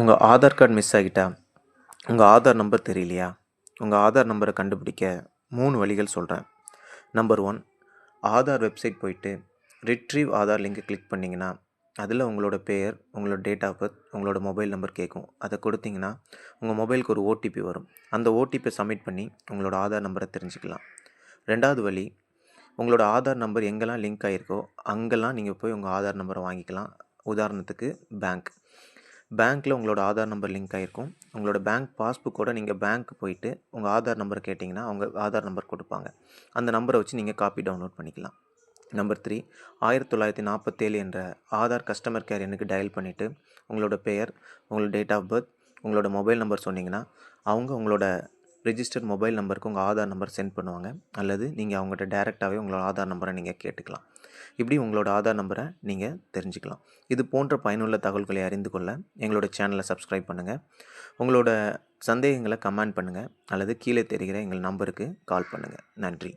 உங்கள் Aadhaar card miss ஆகிட்டா உங்கள் ஆதார் நம்பர் தெரியலையா? உங்கள் ஆதார் நம்பரை கண்டுபிடிக்க மூணு வழிகள் சொல்கிறேன் நம்பர் ஒன் ஆதார் வெப்சைட் போயிட்டு ரிட்ரீவ் ஆதார் லிங்கை கிளிக் பண்ணிங்கன்னா அதில் உங்களோட பேர் உங்களோட டேட் ஆஃப் பர்த் உங்களோட மொபைல் நம்பர் கேட்கும். அதை கொடுத்தீங்கன்னா உங்கள் மொபைலுக்கு ஒரு ஓடிபி வரும். அந்த ஓடிபியை சப்மிட் பண்ணி உங்களோட ஆதார் நம்பரை தெரிஞ்சுக்கலாம். ரெண்டாவது வழி உங்களோட ஆதார் நம்பர் எங்கெல்லாம் லிங்க் ஆகிருக்கோ அங்கெல்லாம் நீங்கள் போய் உங்கள் ஆதார் நம்பரை வாங்கிக்கலாம். உதாரணத்துக்கு பேங்க் பேங்க்கில் உங்களோட ஆதார் நம்பர் லிங்க் ஆகிருக்கும் உங்களோட பேங்க் பாஸ்புக்கோட நீங்கள் பேங்க் போயிட்டு உங்கள் ஆதார் நம்பர் கேட்டிங்கன்னா அவங்க ஆதார் நம்பர் கொடுப்பாங்க. அந்த நம்பரை வச்சு நீங்கள் காப்பி டவுன்லோட் பண்ணிக்கலாம். நம்பர் த்ரீ ஆயிரத்தி தொள்ளாயிரத்தி நாற்பத்தேழு என்ற ஆதார் கஸ்டமர் கேர் எனக்கு டயல் பண்ணிவிட்டு உங்களோட பெயர் உங்களோட டேட் ஆஃப் பர்த் உங்களோட மொபைல் நம்பர் சொன்னிங்கன்னா அவங்க உங்களோட ரிஜிஸ்டர் மொபைல் நம்பருக்கு உங்கள் ஆதார் நம்பர் சென்ட் பண்ணுவாங்க. அல்லது நீங்கள் அவங்ககிட்ட டேரெக்டாகவே உங்களோட ஆதார் நம்பரை நீங்கள் கேட்டுக்கலாம். இப்படி உங்களோட ஆதார் நம்பரை நீங்கள் தெரிஞ்சுக்கலாம். இது போன்ற பயனுள்ள தகவல்களை அறிந்து கொள்ள எங்களோட சேனலை சப்ஸ்கிரைப் பண்ணுங்கள் உங்களோட சந்தேகங்களை கமெண்ட் பண்ணுங்கள் அல்லது கீழே தெரிகிற எங்கள் நம்பருக்கு கால் பண்ணுங்கள் நன்றி.